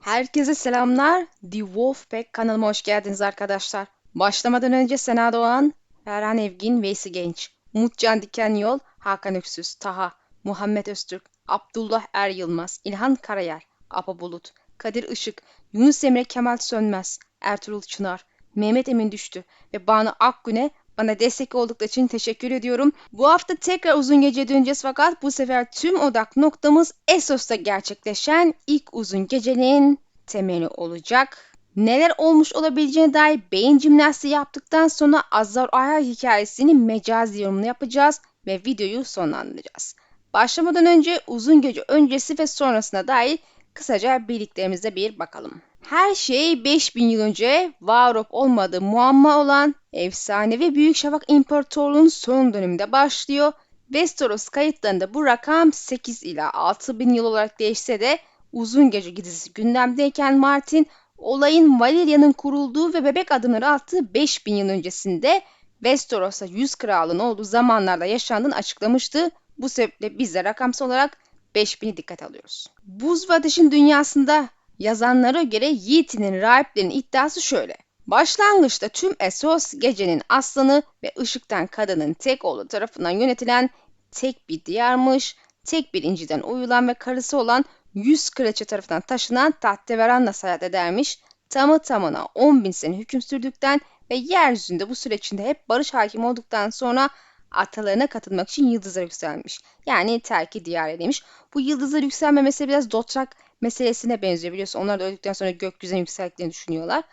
Herkese selamlar. The Wolfpack kanalıma hoş geldiniz arkadaşlar. Başlamadan önce Sena Doğan, Erhan Evgin, Veysi Genç, Umutcan Diken Yol, Hakan Öksüz, Taha, Muhammed Öztürk, Abdullah Er Yılmaz, İlhan Karayel, Apa Bulut, Kadir Işık, Yunus Emre Kemal Sönmez, Ertuğrul Çınar, Mehmet Emin Düştü ve Banu Akgün'e bana destek oldukları için teşekkür ediyorum. Bu hafta tekrar uzun gece döneceğiz fakat bu sefer tüm odak noktamız Essos'ta gerçekleşen ilk uzun gecenin temeli olacak. Neler olmuş olabileceğine dair beyin jimnastiği yaptıktan sonra Azar Aya hikayesini mecazi yorumunu yapacağız ve videoyu sonlandıracağız. Başlamadan önce uzun gece öncesi ve sonrasına dair kısaca bildiklerimize bir bakalım. Her şey 5000 yıl önce var olup olmadığı muamma olan efsanevi Büyük Şafak İmparatorluğu'nun son döneminde başlıyor. Westeros kayıtlarında bu rakam 8 ila 6000 yıl olarak değişse de uzun gece gidisi gündemdeyken Martin olayın Valeria'nın kurulduğu ve bebek adımları attığı 5000 yıl öncesinde Westeros'a 100 kralın olduğu zamanlarda yaşandığını açıklamıştı. Bu sebeple biz de rakamsal olarak 5000'i dikkat alıyoruz. Buz ve Ateş'in dünyasında yazanlara göre Yiğit'in rahiplerinin iddiası şöyle. Başlangıçta tüm Essos gecenin aslanı ve ışıktan kadının tek oğlu tarafından yönetilen tek bir diyarmış, tek bir inciden uyulan ve karısı olan 100 kraliçe tarafından taşınan Tahteveran'la seyahat edermiş. Tamı tamına 10 bin sene hüküm sürdükten ve yeryüzünde bu süre içinde hep barış hakim olduktan sonra atalarına katılmak için yıldızlara yükselmiş. Yani terki diyar edilmiş. Bu yıldızlara yükselme meselesi biraz Dotrak meselesine benziyor biliyorsun. Onlar da öldükten sonra gökyüzüne yükseldiklerini düşünüyorlar.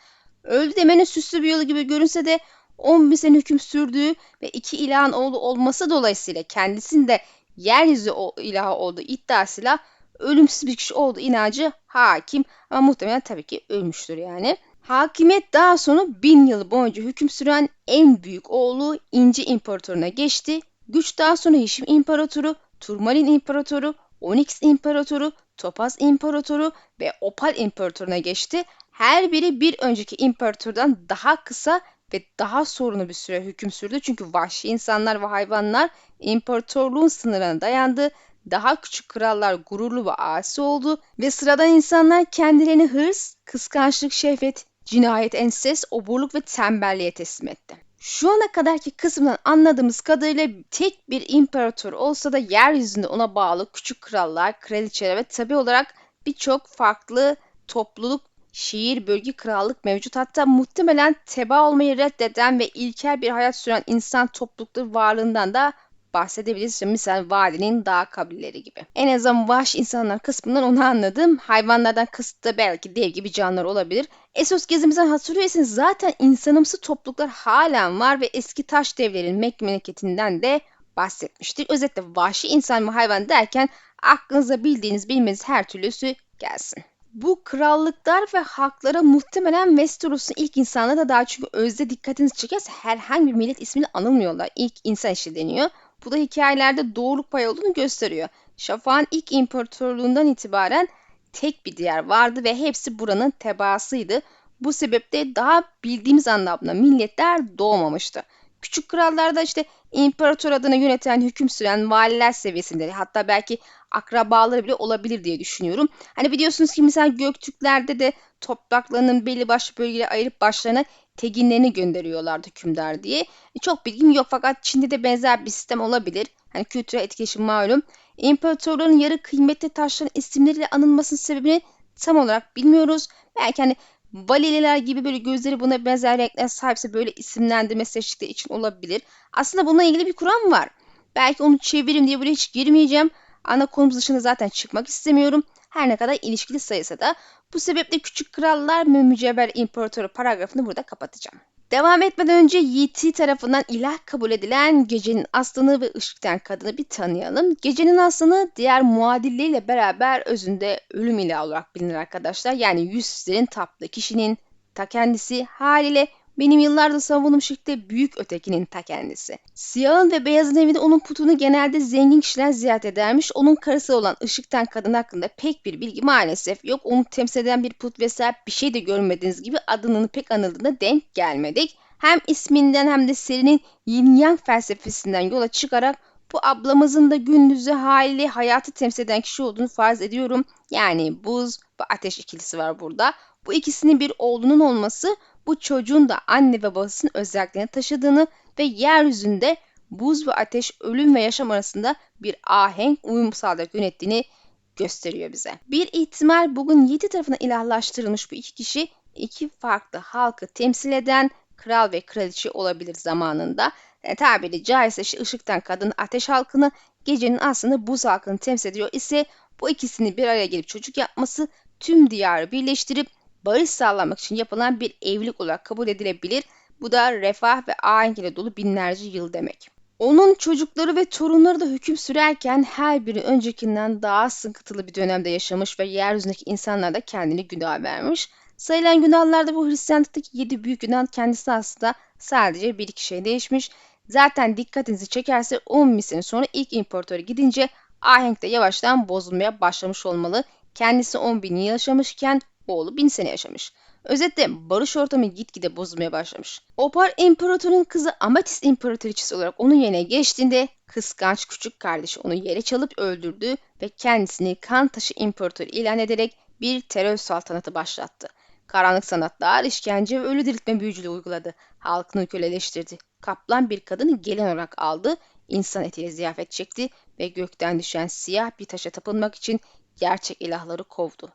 Öldü demenin süslü bir yolu gibi görünse de 10 bin sene hüküm sürdüğü ve iki ilahın oğlu olması dolayısıyla kendisinde yeryüzü ilahı olduğu iddiasıyla ölümsüz bir kişi olduğu inancı hakim ama muhtemelen tabii ki ölmüştür yani. Hakimiyet daha sonra bin yıl boyunca hüküm süren en büyük oğlu İnci İmparatoruna geçti. Güç daha sonra Hişim İmparatoru, Turmalin İmparatoru, Onyx İmparatoru, Topaz İmparatoru ve Opal İmparatoruna geçti. Her biri bir önceki imparatordan daha kısa ve daha sorunlu bir süre hüküm sürdü. Çünkü vahşi insanlar ve hayvanlar imparatorluğun sınırına dayandı. Daha küçük krallar gururlu ve asi oldu ve sıradan insanlar kendilerini hırs, kıskançlık, şehvet, cinayet, enses, oburluk ve tembelliğe teslim etti. Şu ana kadarki kısımdan anladığımız kadarıyla tek bir imparator olsa da yeryüzünde ona bağlı küçük krallar, kraliçeler ve tabi olarak birçok farklı topluluk, şehir, bölge, krallık mevcut. Hatta muhtemelen teba olmayı reddeden ve ilkel bir hayat süren insan toplulukları varlığından da bahsedebiliriz. İşte misal vadinin dağ kabileleri gibi. En azından vahşi insanlar kısmından onu anladım. Hayvanlardan kısıt da belki dev gibi canlılar olabilir. Esos gezimizden hatırlıyorsanız zaten insanımsı topluluklar halen var ve eski taş devlerin memleketinden de bahsetmiştik. Özetle vahşi insan ve hayvan derken aklınıza bildiğiniz bilmeniz her türlüsü gelsin. Bu krallıklar ve halklara muhtemelen Westeros'un ilk insanlara da daha çünkü özde dikkatinizi çekerse herhangi bir millet ismiyle anılmıyorlar. İlk insan işi deniyor. Bu da hikayelerde doğruluk payı olduğunu gösteriyor. Şafak'ın ilk imparatorluğundan itibaren tek bir diyar vardı ve hepsi buranın tebaasıydı. Bu sebeple daha bildiğimiz anlamda milletler doğmamıştı. Küçük krallarda işte imparator adına yöneten, hüküm süren valiler seviyesinde hatta belki akrabaları bile olabilir diye düşünüyorum. Hani biliyorsunuz ki mesela Göktürklerde de topraklarının belli başlı bölgelere ayırıp başlarına teginlerini gönderiyorlardı hükümdar diye. E, çok bilgim yok fakat Çin'de de benzer bir sistem olabilir. Hani kültürel etkileşim malum. İmparatorların yarı kıymetli taşların isimleriyle anılmasının sebebini tam olarak bilmiyoruz. Belki hani Valililer gibi böyle gözleri buna benzer renkler sahipse böyle isimlendirme seçtikleri için olabilir. Aslında bununla ilgili bir kuram var. Belki onu çevirim diye buraya hiç girmeyeceğim. Ana konumuz dışında zaten çıkmak istemiyorum. Her ne kadar ilişkili sayısa da bu sebeple Küçük Krallar ve Mücevher İmparatoru paragrafını burada kapatacağım. Devam etmeden önce Yiti tarafından ilah kabul edilen gecenin aslanı ve ışıktan kadını bir tanıyalım. Gecenin aslanı diğer muadilleriyle beraber özünde ölüm ilahı olarak bilinir arkadaşlar. Yani yüzsüzlerin taptığı kişinin ta kendisi haliyle benim yıllardır savunduğum şekilde büyük ötekinin ta kendisi. Siyahın ve beyazın evinde onun putunu genelde zengin kişiler ziyaret edermiş. Onun karısı olan ışıktan kadın hakkında pek bir bilgi maalesef yok. Onu temsil eden bir put vesaire bir şey de görmediğiniz gibi adının pek anıldığına denk gelmedik. Hem isminden hem de serinin yin yang felsefesinden yola çıkarak Bu ablamızın da gündüzü hali hayatı temsil eden kişi olduğunu farz ediyorum. Yani buz ve ateş ikilisi var burada. Bu ikisinin bir oğlunun olması bu çocuğun da anne ve babasının özelliklerini taşıdığını ve yeryüzünde buz ve ateş ölüm ve yaşam arasında bir ahenk uyum sağlayarak yönettiğini gösteriyor bize. Bir ihtimal bugün yedi tarafına ilahlaştırılmış bu iki kişi iki farklı halkı temsil eden kral ve kraliçe olabilir zamanında. E, tabiri caizse işte ışıktan kadın ateş halkını, gecenin aslında buz halkını temsil ediyor ise bu ikisini bir araya gelip çocuk yapması tüm diyarı birleştirip barış sağlamak için yapılan bir evlilik olarak kabul edilebilir. Bu da refah ve ahenk ile dolu binlerce yıl demek. Onun çocukları ve torunları da hüküm sürerken her biri öncekinden daha sıkıntılı bir dönemde yaşamış ve yeryüzündeki insanlar da kendini günah vermiş. Sayılan günahlarda bu Hristiyanlıktaki yedi büyük günah kendisi aslında sadece bir iki şey değişmiş. Zaten dikkatinizi çekerse 10 bin sene sonra ilk imparatora gidince ahenk de yavaştan bozulmaya başlamış olmalı. Kendisi 10 bin yıl yaşamışken oğlu 1000 sene yaşamış. Özetle barış ortamı gitgide bozulmaya başlamış. Opar İmparator'un kızı Amatist İmparatoriçesi olarak onun yerine geçtiğinde kıskanç küçük kardeşi onu yere çalıp öldürdü ve kendisini kan taşı imparatoru ilan ederek bir terör saltanatı başlattı. Karanlık sanatlar, işkence ve ölü diriltme büyücülüğü uyguladı. Halkını köleleştirdi. Kaplan bir kadını gelin olarak aldı, insan etiyle ziyafet çekti ve gökten düşen siyah bir taşa tapınmak için gerçek ilahları kovdu.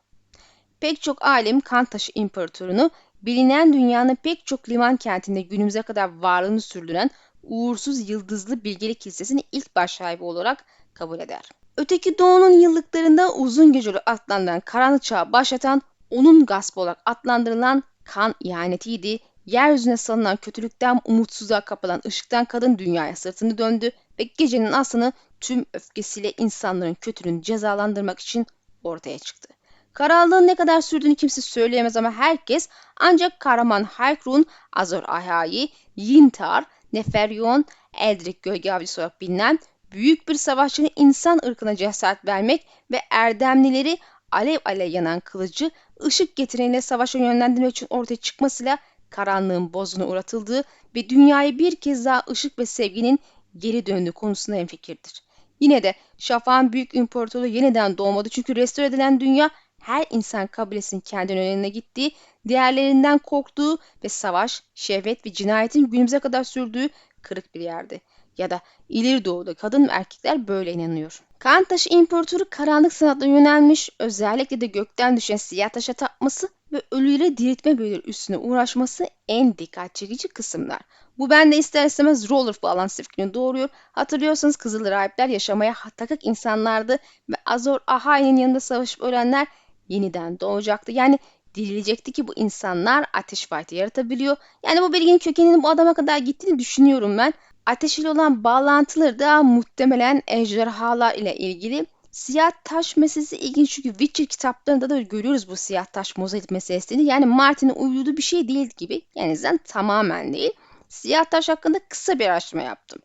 Pek çok alim Kantaşı İmparatorunu bilinen dünyanın pek çok liman kentinde günümüze kadar varlığını sürdüren uğursuz yıldızlı bilgelik kilisesinin ilk baş sahibi olarak kabul eder. Öteki doğunun yıllıklarında uzun geceli adlandırılan karanlık çağı başlatan onun gaspı olarak adlandırılan kan ihanetiydi. Yeryüzüne salınan kötülükten umutsuzluğa kapılan ışıktan kadın dünyaya sırtını döndü ve gecenin aslını tüm öfkesiyle insanların kötülüğünü cezalandırmak için ortaya çıktı. Karanlığın ne kadar sürdüğünü kimse söyleyemez ama herkes ancak kahraman Haykrun, Azor Ahai, Yintar, Neferyon, Eldrik gölge avcısı olarak bilinen büyük bir savaşçının insan ırkına cesaret vermek ve erdemlileri alev alev yanan kılıcı ışık getireyle savaşa yönlendirmek için ortaya çıkmasıyla karanlığın bozuna uğratıldığı ve dünyayı bir kez daha ışık ve sevginin geri döndüğü konusunda hemfikirdir. Yine de Şafak'ın büyük imparatorluğu yeniden doğmadı çünkü restore edilen dünya her insan kabilesinin kendi önüne gittiği, diğerlerinden korktuğu ve savaş, şehvet ve cinayetin günümüze kadar sürdüğü kırık bir yerdi. Ya da ileri doğuda kadın ve erkekler böyle inanıyor. Kan taşı imparatoru karanlık sanatla yönelmiş, özellikle de gökten düşen siyah taşa tapması ve ölüyle diriltme büyüleri üstüne uğraşması en dikkat çekici kısımlar. Bu bende ister istemez roller bağlantısı fikrini doğuruyor. Hatırlıyorsanız Kızıl Rahipler yaşamaya takık insanlardı ve Azor Ahai'nin yanında savaşıp ölenler yeniden doğacaktı. Yani dirilecekti ki bu insanlar ateş fight'ı yaratabiliyor. Yani bu bilginin kökeninin bu adama kadar gittiğini düşünüyorum ben. Ateş ile olan bağlantıları da muhtemelen ejderhalar ile ilgili. Siyah taş meselesi ilginç çünkü Witcher kitaplarında da görüyoruz bu siyah taş mozaik meselesini. Yani Martin'in uydurduğu bir şey değil gibi. Yani zaten tamamen değil. Siyah taş hakkında kısa bir araştırma yaptım.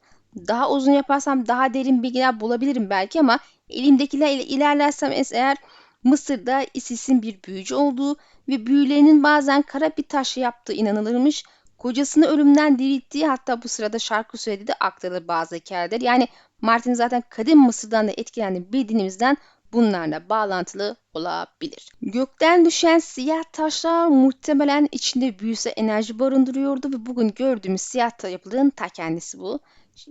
Daha uzun yaparsam daha derin bilgiler bulabilirim belki ama elimdekiler ile ilerlersem eğer Mısır'da Isis'in bir büyücü olduğu ve büyülerinin bazen kara bir taşla yaptığı inanılırmış. Kocasını ölümden dirilttiği hatta bu sırada şarkı söylediği de aktarılır bazı hikayeler. Yani Martin zaten kadim Mısır'dan da etkilendiğini bildiğimizden bunlarla bağlantılı olabilir. Gökten düşen siyah taşlar muhtemelen içinde büyüse enerji barındırıyordu ve bugün gördüğümüz siyah yapılığın ta kendisi bu.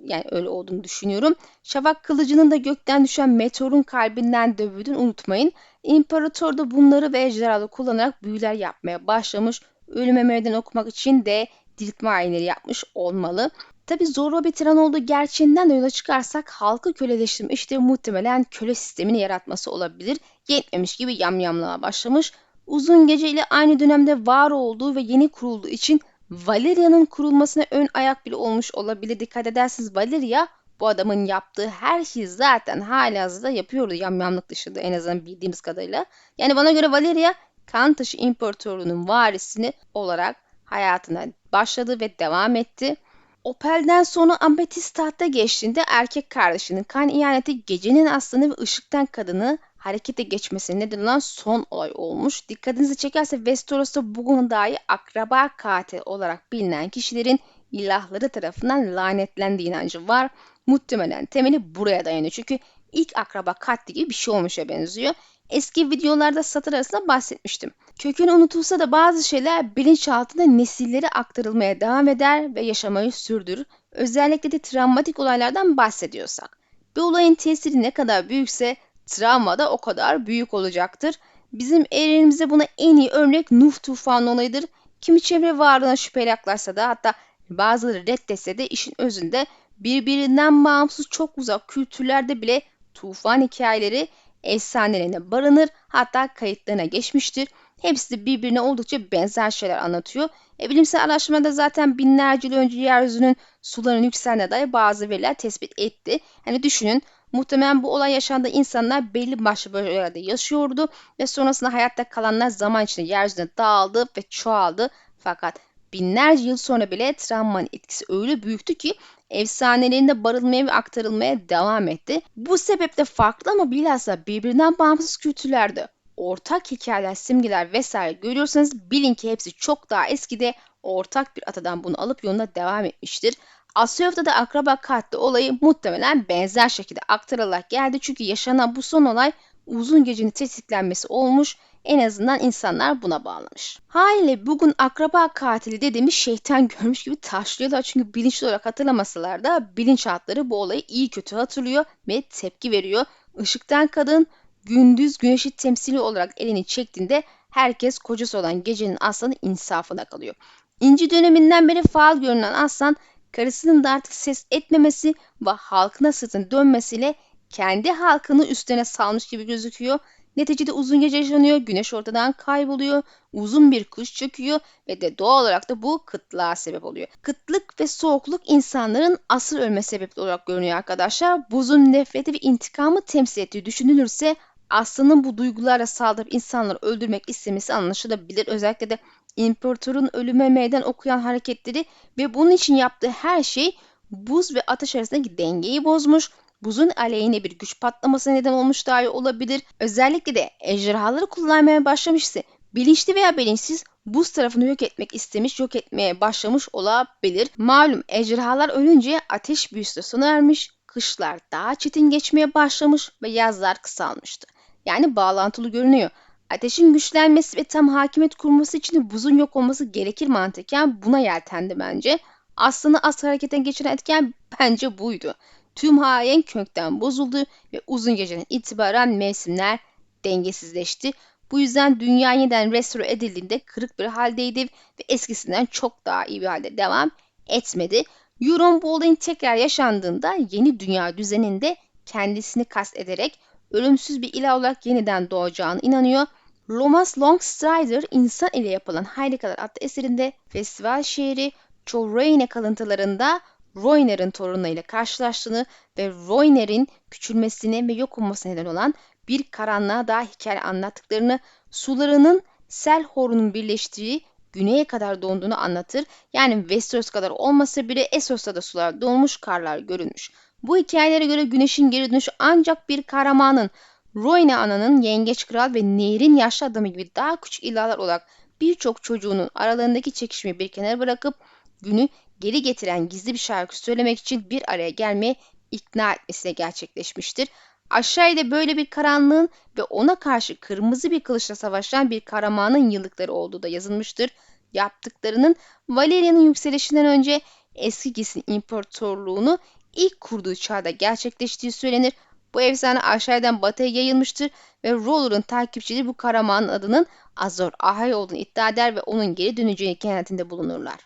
Yani öyle olduğunu düşünüyorum. Şafak kılıcının da gökten düşen meteorun kalbinden dövüldüğünü unutmayın. İmparator da bunları ve ejderhaları kullanarak büyüler yapmaya başlamış. Ölüme meydan okumak için de diriltme ayinleri yapmış olmalı. Tabi zorba bir tiran olduğu gerçeğinden de yola çıkarsak halkı köleleştirme işte muhtemelen köle sistemini yaratması olabilir. Yetmemiş gibi yamyamlığa başlamış. Uzun gece ile aynı dönemde var olduğu ve yeni kurulduğu için Valeria'nın kurulmasına ön ayak bile olmuş olabilir. Dikkat edersiniz Valeria bu adamın yaptığı her şeyi zaten hala hazırda yapıyordu yamyamlık dışında en azından bildiğimiz kadarıyla. Yani bana göre Valeria kan taşı imparatorluğunun varisini olarak hayatına başladı ve devam etti. Opel'den sonra Ametist tahta geçtiğinde erkek kardeşinin kan ihaneti gecenin aslanı ve ışıktan kadını harekete geçmesine neden olan son olay olmuş. Dikkatinizi çekerse Westeros'ta bugün dahi akraba katil olarak bilinen kişilerin ilahları tarafından lanetlendiği inancı var. Muhtemelen temeli buraya dayanıyor. Çünkü ilk akraba katli gibi bir şey olmuşa benziyor. Eski videolarda satır arasında bahsetmiştim. Kökünü unutulsa da bazı şeyler bilinçaltında nesillere aktarılmaya devam eder ve yaşamayı sürdürür. Özellikle de travmatik olaylardan bahsediyorsak. Bir olayın tesiri ne kadar büyükse travma da o kadar büyük olacaktır. Bizim evrenimizde buna en iyi örnek Nuh tufanı olayıdır. Kimi çevre varlığına şüpheyle yaklaşsa da hatta bazıları reddetse de işin özünde birbirinden bağımsız çok uzak kültürlerde bile tufan hikayeleri efsanelerine barınır hatta kayıtlarına geçmiştir. Hepsi birbirine oldukça benzer şeyler anlatıyor. E, bilimsel araştırmada zaten binlerce yıl önce yeryüzünün suların yükseldiğine dair bazı veriler tespit etti. Hani düşünün muhtemelen bu olay yaşandığı insanlar belli başlı bölgelerde yaşıyordu ve sonrasında hayatta kalanlar zaman içinde yeryüzüne dağıldı ve çoğaldı. Fakat binlerce yıl sonra bile travmanın etkisi öyle büyüktü ki efsanelerinde barılmaya ve aktarılmaya devam etti. Bu sebeple farklı ama bilhassa birbirinden bağımsız kültürlerde ortak hikayeler, simgeler vesaire görüyorsanız bilin ki hepsi çok daha eskide ortak bir atadan bunu alıp yoluna devam etmiştir. Asyov'da da akraba katli olayı muhtemelen benzer şekilde aktarılarak geldi çünkü yaşanan bu son olay uzun gecenin tetiklenmesi olmuş en azından insanlar buna bağlamış. Haliyle bugün akraba katili dediğimiz şeytan görmüş gibi taşlıyorlar çünkü bilinçli olarak hatırlamasalar da bilinçaltları bu olayı iyi kötü hatırlıyor ve tepki veriyor. Işıktan kadın gündüz güneşi temsili olarak elini çektiğinde herkes kocası olan gecenin aslanı insafına kalıyor. İnci döneminden beri faal görünen aslan karısının da artık ses etmemesi ve halkına sırtını dönmesiyle kendi halkını üstüne salmış gibi gözüküyor. Neticede uzun gece yaşanıyor, güneş ortadan kayboluyor, uzun bir kış çöküyor ve de doğal olarak da bu kıtlığa sebep oluyor. Kıtlık ve soğukluk insanların asıl ölme sebebi olarak görünüyor arkadaşlar. Buzun nefreti ve intikamı temsil ettiği düşünülürse aslanın bu duygularla saldırıp insanları öldürmek istemesi anlaşılabilir. Özellikle de imparatorun ölüme meydan okuyan hareketleri ve bunun için yaptığı her şey buz ve ateş arasındaki dengeyi bozmuş buzun aleyhine bir güç patlaması neden olmuş dahi olabilir. Özellikle de ejderhaları kullanmaya başlamışsa bilinçli veya bilinçsiz buz tarafını yok etmek istemiş, yok etmeye başlamış olabilir. Malum ejderhalar ölünce ateş büyüsü sona ermiş, kışlar daha çetin geçmeye başlamış ve yazlar kısalmıştı. Yani bağlantılı görünüyor. Ateşin güçlenmesi ve tam hakimiyet kurması için buzun yok olması gerekir mantıken buna yeltendi bence. Aslında as harekete geçiren etken bence buydu. Tüm hayen kökten bozuldu ve uzun geceden itibaren mevsimler dengesizleşti. Bu yüzden dünya yeniden restore edildiğinde kırık bir haldeydi ve eskisinden çok daha iyi bir halde devam etmedi. Euron olayın tekrar yaşandığında yeni dünya düzeninde kendisini kast ederek ölümsüz bir ilah olarak yeniden doğacağını inanıyor. Lomas Longstrider insan ile yapılan Harikalar adlı eserinde festival şehri Cholraine kalıntılarında Royner'in torunlarıyla karşılaştığını ve Royner'in küçülmesine ve yok olmasına neden olan bir karanlığa daha hikaye anlattıklarını, sularının sel horunun birleştiği güneye kadar donduğunu anlatır. Yani Westeros kadar olmasa bile Essos'ta da sular donmuş, karlar görülmüş. Bu hikayelere göre güneşin geri dönüşü ancak bir kahramanın, Royne ananın yengeç kral ve nehrin yaşlı adamı gibi daha küçük ilahlar olarak birçok çocuğunun aralarındaki çekişmeyi bir kenara bırakıp günü geri getiren gizli bir şarkı söylemek için bir araya gelmeye ikna etmesiyle gerçekleşmiştir. Aşağıda böyle bir karanlığın ve ona karşı kırmızı bir kılıçla savaşan bir kahramanın yıllıkları olduğu da yazılmıştır. Yaptıklarının Valeria'nın yükselişinden önce eski Gis'in imparatorluğunu ilk kurduğu çağda gerçekleştiği söylenir. Bu efsane aşağıdan batıya yayılmıştır ve Roller'ın takipçileri bu kahramanın adının Azor Ahai olduğunu iddia eder ve onun geri döneceğini kanaatinde bulunurlar.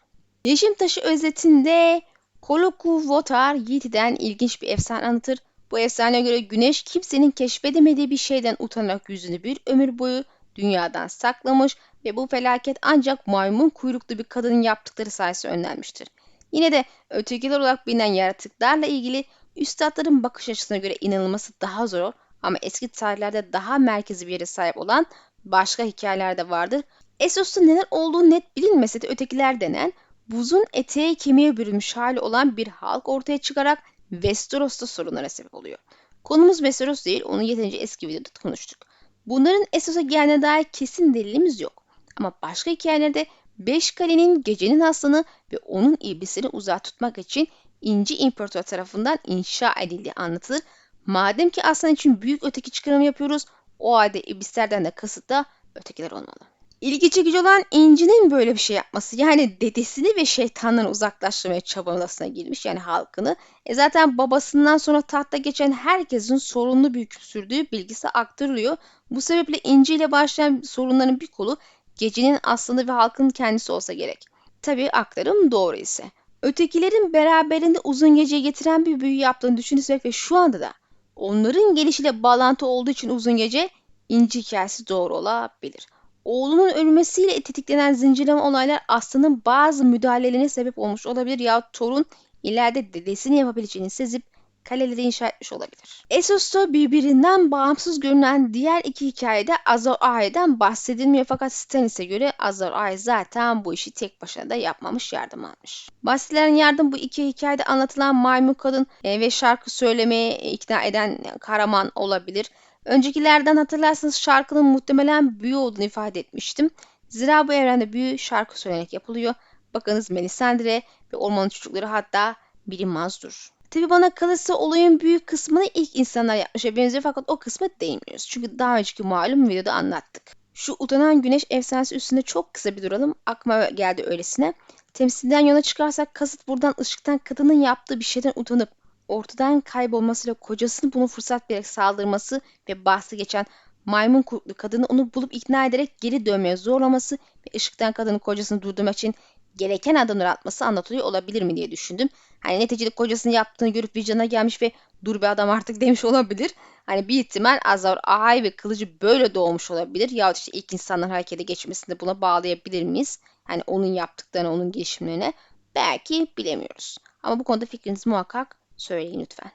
Yeşim Taşı özetinde Koloku Votar Yiti'den ilginç bir efsane anlatır. Bu efsaneye göre güneş kimsenin keşfedemediği bir şeyden utanarak yüzünü bir ömür boyu dünyadan saklamış ve bu felaket ancak maymun kuyruklu bir kadının yaptıkları sayesinde önlenmiştir. Yine de ötekiler olarak bilinen yaratıklarla ilgili üstadların bakış açısına göre inanılması daha zor ama eski tarihlerde daha merkezi bir yere sahip olan başka hikayeler de vardır. Essos'ta neler olduğu net bilinmese de ötekiler denen buzun eteğe kemiğe bürünmüş hali olan bir halk ortaya çıkarak Westeros'ta sorunlara sebep oluyor. Konumuz Westeros değil, onu yeterince eski videoda konuştuk. Bunların Essos'a geldiğine dair kesin delilimiz yok. Ama başka hikayelerde Beş kalenin gecenin aslanı ve onun iblisini uzak tutmak için İnci İmparator tarafından inşa edildiği anlatılır. Madem ki aslan için büyük öteki çıkarımı yapıyoruz, o halde iblislerden de kasıt da ötekiler olmalı. İlgi çekici olan İnci'nin böyle bir şey yapması yani dedesini ve şeytandan uzaklaştırmaya çabalasına girmiş yani halkını. E zaten babasından sonra tahta geçen herkesin sorunlu bir hüküm sürdüğü bilgisi aktarılıyor. Bu sebeple İnci ile başlayan sorunların bir kolu gecenin aslanı ve halkın kendisi olsa gerek. Tabii aktarım doğru ise. Ötekilerin beraberinde uzun geceyi getiren bir büyü yaptığını düşünürsek ve şu anda da onların gelişiyle bağlantı olduğu için uzun gece İnci hikayesi doğru olabilir. Oğlunun ölmesiyle tetiklenen zincirleme olaylar aslanın bazı müdahalelerine sebep olmuş olabilir ya torun ileride dedesini yapabileceğini sezip kaleleri inşa etmiş olabilir. Esos'ta birbirinden bağımsız görünen diğer iki hikayede Azor Ahai'den bahsedilmiyor fakat Stannis'e göre Azor Ahai zaten bu işi tek başına da yapmamış yardım almış. Bahsedilen yardım bu iki hikayede anlatılan maymun kadın e, ve şarkı söylemeye ikna eden Karaman olabilir. Öncekilerden hatırlarsanız şarkının muhtemelen büyü olduğunu ifade etmiştim. Zira bu evrende büyü şarkı söyleyerek yapılıyor. Bakınız Melisandre ve ormanın çocukları hatta bilinmezdur. Tabi bana kalırsa olayın büyük kısmını ilk insanlar yapmışa benziyor fakat o kısmı değmiyoruz. Çünkü daha önceki malum videoda anlattık. Şu utanan güneş efsanesi üstünde çok kısa bir duralım. Aklıma geldi öylesine. Temsilden yola çıkarsak kasıt buradan ışıktan kadının yaptığı bir şeyden utanıp ortadan kaybolmasıyla kocasını bunu fırsat vererek saldırması ve bahsi geçen maymun kurtlu kadını onu bulup ikna ederek geri dönmeye zorlaması ve ışıktan kadının kocasını durdurmak için gereken adımlar atması anlatılıyor olabilir mi diye düşündüm. Hani neticede kocasının yaptığını görüp vicdana gelmiş ve dur be adam artık demiş olabilir. Hani bir ihtimal Azar Ahay ve kılıcı böyle doğmuş olabilir. Ya işte ilk insanlar harekete geçmesini buna bağlayabilir miyiz? Hani onun yaptıklarına, onun gelişimlerine belki bilemiyoruz. Ama bu konuda fikrinizi muhakkak söyleyin lütfen.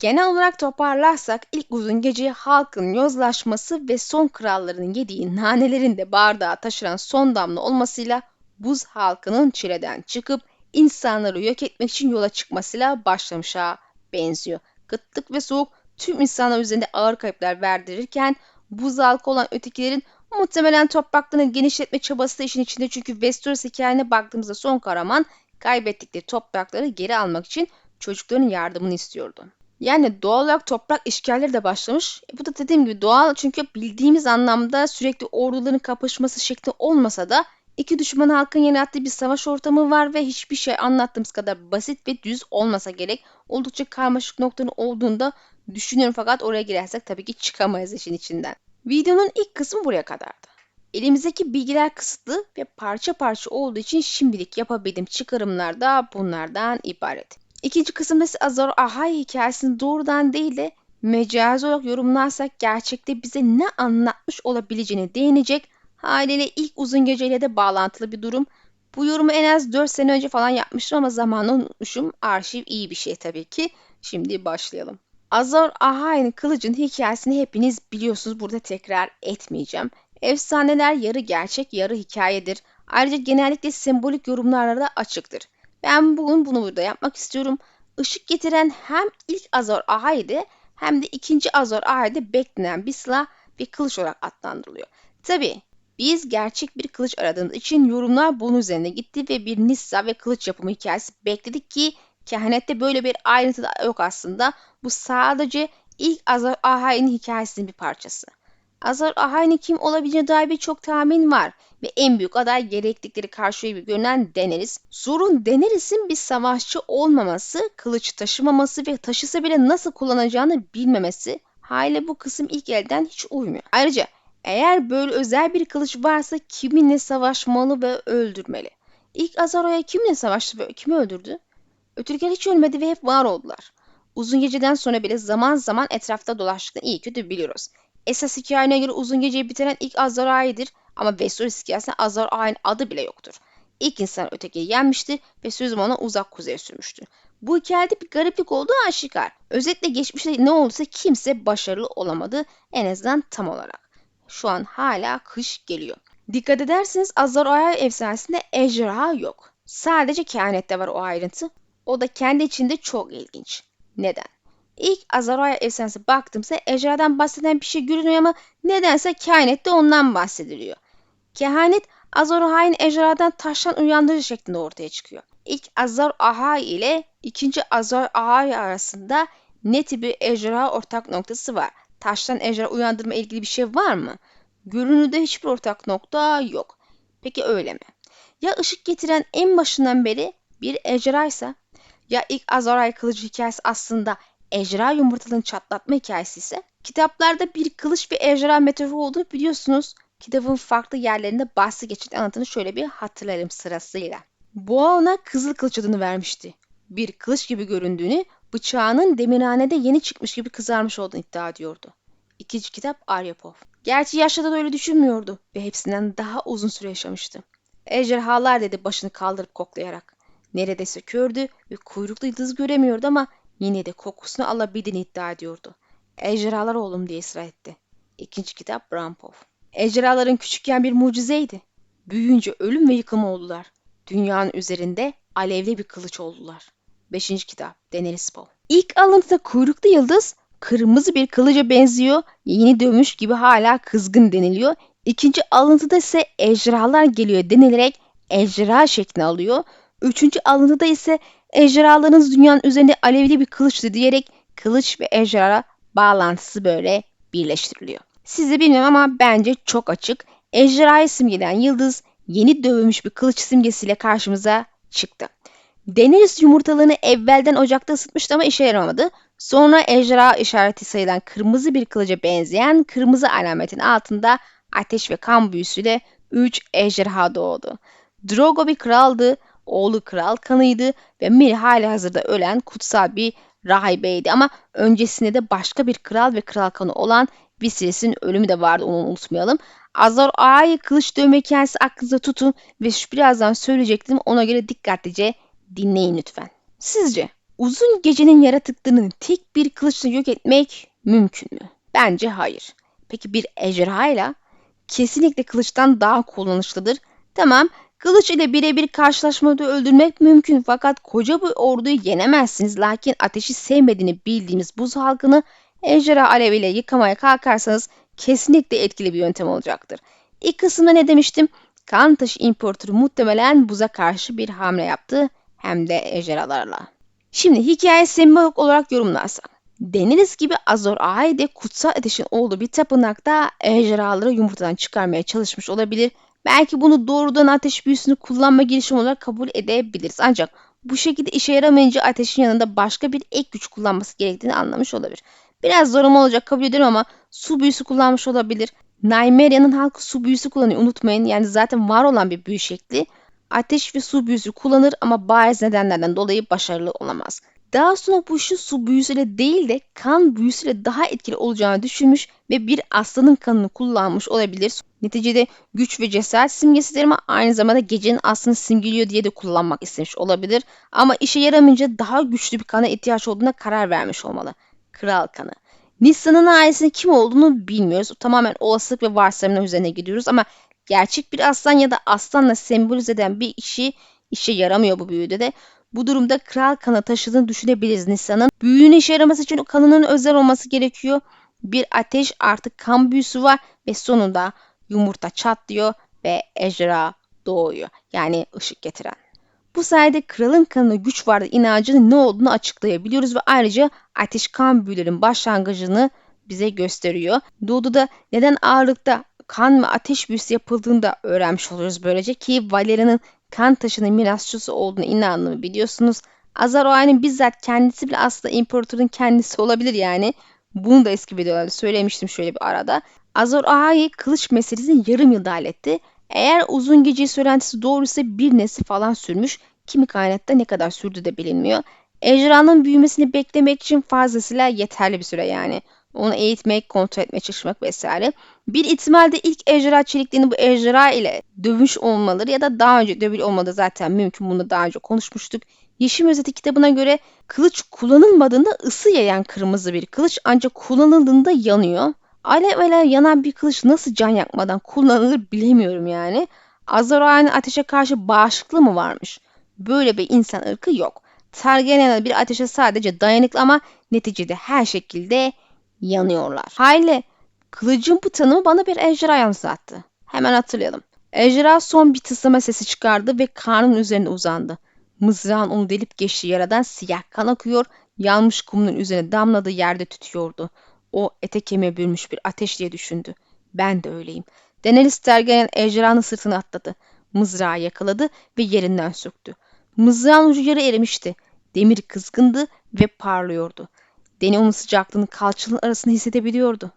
Genel olarak toparlarsak ilk uzun gece halkın yozlaşması ve son kralların yediği nanelerin de bardağa taşıran son damla olmasıyla buz halkının çileden çıkıp insanları yok etmek için yola çıkmasıyla başlamışa benziyor. Kıtlık ve soğuk tüm insanlar üzerinde ağır kayıplar verdirirken buz halkı olan ötekilerin muhtemelen topraklarını genişletme çabası da işin içinde çünkü Westeros hikayene baktığımızda son kahraman kaybettikleri toprakları geri almak için çocukların yardımını istiyordu. Yani doğal olarak toprak işgalleri de başlamış. E bu da dediğim gibi doğal çünkü bildiğimiz anlamda sürekli orduların kapışması şekli olmasa da iki düşman halkın yarattığı bir savaş ortamı var ve hiçbir şey anlattığımız kadar basit ve düz olmasa gerek. Oldukça karmaşık noktanın olduğunda düşünüyorum fakat oraya girersek tabii ki çıkamayız işin içinden. Videonun ilk kısmı buraya kadardı. Elimizdeki bilgiler kısıtlı ve parça parça olduğu için şimdilik yapabildiğim çıkarımlar da bunlardan ibaret. İkinci kısımda ise Azor Ahai hikayesini doğrudan değil de mecazi olarak yorumlarsak gerçekte bize ne anlatmış olabileceğini değinecek haliyle ilk uzun geceyle de bağlantılı bir durum. Bu yorumu en az 4 sene önce falan yapmıştım ama zamanla unutmuşum. Arşiv iyi bir şey tabii ki. Şimdi başlayalım. Azor Ahai'nin kılıcın hikayesini hepiniz biliyorsunuz. Burada tekrar etmeyeceğim. Efsaneler yarı gerçek yarı hikayedir. Ayrıca genellikle sembolik yorumlarla da açıktır. Ben bugün bunu burada yapmak istiyorum. Işık getiren hem ilk Azor Ahai'de hem de ikinci Azor Ahai'de beklenen bir silah ve kılıç olarak adlandırılıyor. Tabi biz gerçek bir kılıç aradığımız için yorumlar bunun üzerine gitti ve bir Nissa ve kılıç yapımı hikayesi bekledik ki kehanette böyle bir ayrıntı da yok aslında. Bu sadece ilk Azor Ahai'nin hikayesinin bir parçası. Azor Ahai'nin kim olabileceğine dair birçok tahmin var ve en büyük aday gerektikleri karşıya görünen Daenerys. Sorun Daenerys'in bir savaşçı olmaması, kılıç taşımaması ve taşısa bile nasıl kullanacağını bilmemesi. Haliyle bu kısım ilk elden hiç uymuyor. Ayrıca eğer böyle özel bir kılıç varsa kiminle savaşmalı ve öldürmeli? İlk Azaro'ya kiminle savaştı ve kimi öldürdü? Ötürüken hiç ölmedi ve hep var oldular. Uzun geceden sonra bile zaman zaman etrafta dolaştıklarını iyi kötü biliyoruz. Esas hikayene göre uzun geceyi bitiren ilk Azor Ahai'dir ama Westeros hikayesinde Azor Ahai'nin adı bile yoktur. İlk insan ötekiyi yenmişti ve sözüm ona uzak kuzeye sürmüştü. Bu hikayede bir gariplik olduğu aşikar. Özetle geçmişte ne olduysa kimse başarılı olamadı en azından tam olarak. Şu an hala kış geliyor. Dikkat ederseniz Azor Ahai efsanesinde ejderha yok. Sadece kehanette var o ayrıntı. O da kendi içinde çok ilginç. Neden? İlk Azaraya efsanesi baktımsa ejderhadan bahseden bir şey görünüyor ama nedense kehanette ondan bahsediliyor. Kehanet Azor Ahai'nin ejderhadan taştan uyandırıcı şeklinde ortaya çıkıyor. İlk Azor Ahai ile ikinci Azor Ahai arasında net bir ejderha ortak noktası var. Taştan ejderha uyandırma ilgili bir şey var mı? Görünürde hiçbir ortak nokta yok. Peki öyle mi? Ya ışık getiren en başından beri bir ejderhaysa ya ilk Azoray kılıcı hikayesi aslında ejderha yumurtalarını çatlatma hikayesi ise kitaplarda bir kılıç ve ejderha metaforu olduğunu biliyorsunuz. Kitabın farklı yerlerinde bahsi geçen anlatını şöyle bir hatırlarım sırasıyla. Boğa ona kızıl kılıç adını vermişti. Bir kılıç gibi göründüğünü, bıçağının demirhanede yeni çıkmış gibi kızarmış olduğunu iddia ediyordu. İkinci kitap Aryapov. Gerçi yaşlıda da öyle düşünmüyordu ve hepsinden daha uzun süre yaşamıştı. Ejderhalar dedi başını kaldırıp koklayarak. Neredeyse kördü ve kuyruklu yıldız göremiyordu ama yine de kokusunu alabildiğini iddia ediyordu. Ejderhalar oğlum diye ısrar etti. İkinci kitap Brampov. Ejderhaların küçükken bir mucizeydi. Büyüyünce ölüm ve yıkım oldular. Dünyanın üzerinde alevli bir kılıç oldular. Beşinci kitap Daenerys Poe. İlk alıntıda kuyruklu yıldız kırmızı bir kılıca benziyor. Yeni dövmüş gibi hala kızgın deniliyor. İkinci alıntıda ise ejderhalar geliyor denilerek ejderha şeklini alıyor. Üçüncü alıntıda ise ejderhaların dünyanın üzerinde alevli bir kılıçtı diyerek kılıç ve ejderha bağlantısı böyle birleştiriliyor. Sizi bilmiyorum ama bence çok açık. Ejderhayı simgeleyen yıldız yeni dövülmüş bir kılıç simgesiyle karşımıza çıktı. Daenerys yumurtalarını evvelden ocakta ısıtmıştı ama işe yaramadı. Sonra ejderha işareti sayılan kırmızı bir kılıca benzeyen kırmızı alametin altında ateş ve kan büyüsüyle 3 ejderha doğdu. Drogo bir kraldı, oğlu kral kanıydı ve Miri hali hazırda ölen kutsal bir rahibeydi ama öncesinde de başka bir kral ve kral kanı olan Viserys'in ölümü de vardı onu unutmayalım. Azor Ağa'yı kılıç dövme hikayesi aklınıza tutun ve şu birazdan söyleyecektim ona göre dikkatlice dinleyin lütfen. Sizce uzun gecenin yaratıklarını tek bir kılıçla yok etmek mümkün mü? Bence hayır. Peki bir ejderhayla kesinlikle kılıçtan daha kullanışlıdır. Tamam kılıç ile birebir karşılaşmada öldürmek mümkün fakat koca bir orduyu yenemezsiniz. Lakin ateşi sevmediğini bildiğimiz buz halkını ejderha aleviyle yıkamaya kalkarsanız kesinlikle etkili bir yöntem olacaktır. İlk kısımda ne demiştim? Kan taşı importörü muhtemelen buza karşı bir hamle yaptı hem de ejderhalarla. Şimdi hikaye sembolik olarak yorumlarsak. Deniriz gibi Azor Ahai'de kutsal ateşin olduğu bir tapınakta ejderhaları yumurtadan çıkarmaya çalışmış olabilir. Belki bunu doğrudan ateş büyüsünü kullanma girişimi olarak kabul edebiliriz. Ancak bu şekilde işe yaramayınca ateşin yanında başka bir ek güç kullanması gerektiğini anlamış olabilir. Biraz zorlama olacak kabul ederim ama su büyüsü kullanmış olabilir. Nymeria'nın halkı su büyüsü kullanıyor unutmayın. Yani zaten var olan bir büyü şekli. Ateş ve su büyüsü kullanır ama bazı nedenlerden dolayı başarılı olamaz. Daha sonra bu işin su büyüsüyle değil de kan büyüsüyle daha etkili olacağını düşünmüş ve bir aslanın kanını kullanmış olabilir. Neticede güç ve cesaret simgesidir ama aynı zamanda gecenin aslını simgeliyor diye de kullanmak istemiş olabilir. Ama işe yaramayınca daha güçlü bir kana ihtiyaç olduğuna karar vermiş olmalı. Kral kanı. Nisa'nın ailesinin kim olduğunu bilmiyoruz. Tamamen olasılık ve varsayımlar üzerine gidiyoruz ama gerçek bir aslan ya da aslanla sembolize eden bir işi işe yaramıyor bu büyüde de. Bu durumda kral kanı taşıdığını düşünebiliriz Nisa'nın. Büyünün işe yaraması için kanının özel olması gerekiyor. Bir ateş artık kan büyüsü var ve sonunda yumurta çatlıyor ve ejderha doğuyor. Yani ışık getiren. Bu sayede kralın kanında güç vardı inancının ne olduğunu açıklayabiliyoruz ve ayrıca ateş kan büyülerin başlangıcını bize gösteriyor. Doğuda neden ağırlıkta kan ve ateş büyüsü yapıldığını da öğrenmiş oluyoruz böylece ki Valeria'nın kan taşının mirasçısı olduğunu inandığını biliyorsunuz. Azar bizzat kendisi bile aslında imparatorun kendisi olabilir yani. Bunu da eski videolarda söylemiştim şöyle bir arada. Azor Ahai kılıç meselesini yarım yılda halletti. Eğer uzun gece söylentisi doğruysa bir nesil falan sürmüş. Kimi kaynakta ne kadar sürdü de bilinmiyor. Ejderhanın büyümesini beklemek için fazlasıyla yeterli bir süre yani. Onu eğitmek, kontrol etmeye çalışmak vesaire. Bir ihtimalde ilk ejderha çeliklerini bu ejderha ile dövüş olmaları ya da daha önce dövül olmadı zaten mümkün. Bunu daha önce konuşmuştuk. Yeşim Özeti kitabına göre kılıç kullanılmadığında ısı yayan kırmızı bir kılıç ancak kullanıldığında yanıyor. Alev alev yanan bir kılıç nasıl can yakmadan kullanılır bilemiyorum yani. Azrail'in ateşe karşı bağışıklığı mı varmış? Böyle bir insan ırkı yok. Targaryenler bir ateşe sadece dayanıklı ama neticede her şekilde yanıyorlar. Hayli kılıcın bu tanımı bana bir ejderha yansıttı. Hemen hatırlayalım. Ejderha son bir tıslama sesi çıkardı ve karnının üzerine uzandı. Mızrağın onu delip geçtiği yaradan siyah kan akıyor, yanmış kumunun üzerine damladığı yerde tütüyordu. O ete kemiğe bürünmüş bir ateş diye düşündü. Ben de öyleyim. Daenerys Targaryen ejderhanın sırtına atladı. Mızrağı yakaladı ve yerinden söktü. Mızrağın ucu yarı erimişti. Demir kızgındı ve parlıyordu. Deni onun sıcaklığını kalçanın arasında hissedebiliyordu.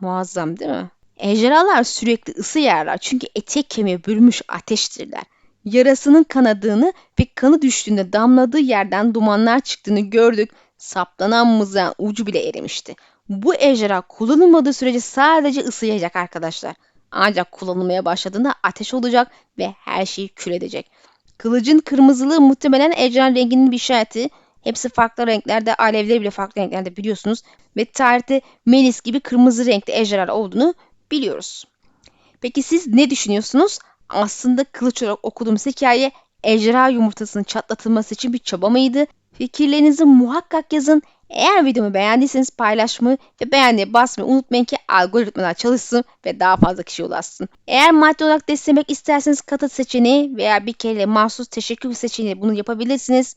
Muazzam değil mi? Ejderhalar sürekli ısı yerler çünkü ete kemiğe bürümüş ateştirler. Yarasının kanadığını ve kanı düştüğünde damladığı yerden dumanlar çıktığını gördük. Saplanan mızrağın ucu bile erimişti. Bu ejderha kullanılmadığı sürece sadece ısı yayacak arkadaşlar. Ancak kullanılmaya başladığında ateş olacak ve her şeyi kül edecek. Kılıcın kırmızılığı muhtemelen ejderhanın renginin bir işareti. Hepsi farklı renklerde, alevleri bile farklı renklerde biliyorsunuz. Ve tarihte Melis gibi kırmızı renkli ejderhalar olduğunu biliyoruz. Peki siz ne düşünüyorsunuz? Aslında kılıç olarak okuduğumuz hikaye ejderha yumurtasının çatlatılması için bir çaba mıydı? Fikirlerinizi muhakkak yazın. Eğer videomu beğendiyseniz paylaşmayı ve beğendiğe basmayı unutmayın ki algoritmalar çalışsın ve daha fazla kişi ulaşsın. Eğer maddi olarak desteklemek isterseniz katıl seçeneği veya bir kere mahsus teşekkür seçeneği bunu yapabilirsiniz.